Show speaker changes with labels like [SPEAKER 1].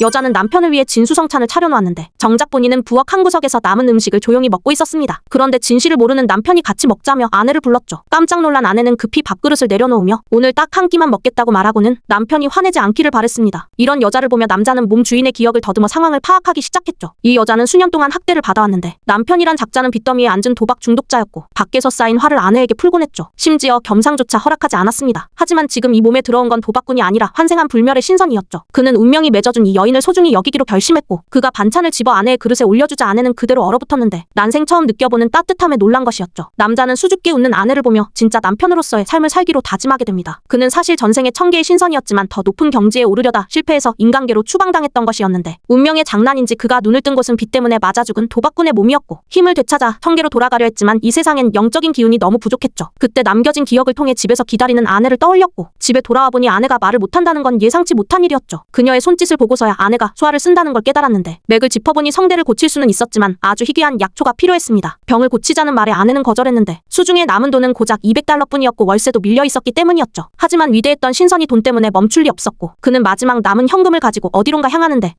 [SPEAKER 1] 여자는 남편을 위해 진수성찬을 차려놓았는데 정작 본인은 부엌 한 구석에서 남은 음식을 조용히 먹고 있었습니다. 그런데 진실을 모르는 남편이 같이 먹자며 아내를 불렀죠. 깜짝 놀란 아내는 급히 밥그릇을 내려놓으며 오늘 딱 한 끼만 먹겠다고 말하고는 남편이 화내지 않기를 바랬습니다. 이런 여자를 보며 남자는 몸 주인의 기억을 더듬어 상황을 파악하기 시작했죠. 이 여자는 수년 동안 학대를 받아왔는데 남편이란 작자는 빚더미에 앉은 도박 중독자였고 밖에서 쌓인 화를 아내에게 풀곤 했죠. 심지어 겸상조차 허락하지 않았습니다. 하지만 지금 이 몸에 들어온 건 도박꾼이 아니라 환생한 불멸의 신선이었죠. 그는 운명이 맺어준 이 여 인을 소중히 여기기로 결심했고 그가 반찬을 집어 아내의 그릇에 올려주자 아내는 그대로 얼어붙었는데 난생 처음 느껴보는 따뜻함에 놀란 것이었죠. 남자는 수줍게 웃는 아내를 보며 진짜 남편으로서의 삶을 살기로 다짐하게 됩니다. 그는 사실 전생에 천개의 신선이었지만 더 높은 경지에 오르려다 실패해서 인간계로 추방당했던 것이었는데 운명의 장난인지 그가 눈을 뜬 곳은 비 때문에 맞아 죽은 도박꾼의 몸이었고 힘을 되찾아 천계로 돌아가려 했지만 이 세상엔 영적인 기운이 너무 부족했죠. 그때 남겨진 기억을 통해 집에서 기다리는 아내를 떠올렸고 집에 돌아와 보니 아내가 말을 못한다는 건 예상치 못한 일이었죠. 그녀의 손짓을 보고서야 아내가 수화를 쓴다는 걸 깨달았는데 맥을 짚어보니 성대를 고칠 수는 있었지만 아주 희귀한 약초가 필요했습니다. 병을 고치자는 말에 아내는 거절했는데 수중에 남은 돈은 고작 200달러뿐이었고 월세도 밀려 있었기 때문이었죠. 하지만 위대했던 신선이 돈 때문에 멈출 리 없었고 그는 마지막 남은 현금을 가지고 어디론가 향하는데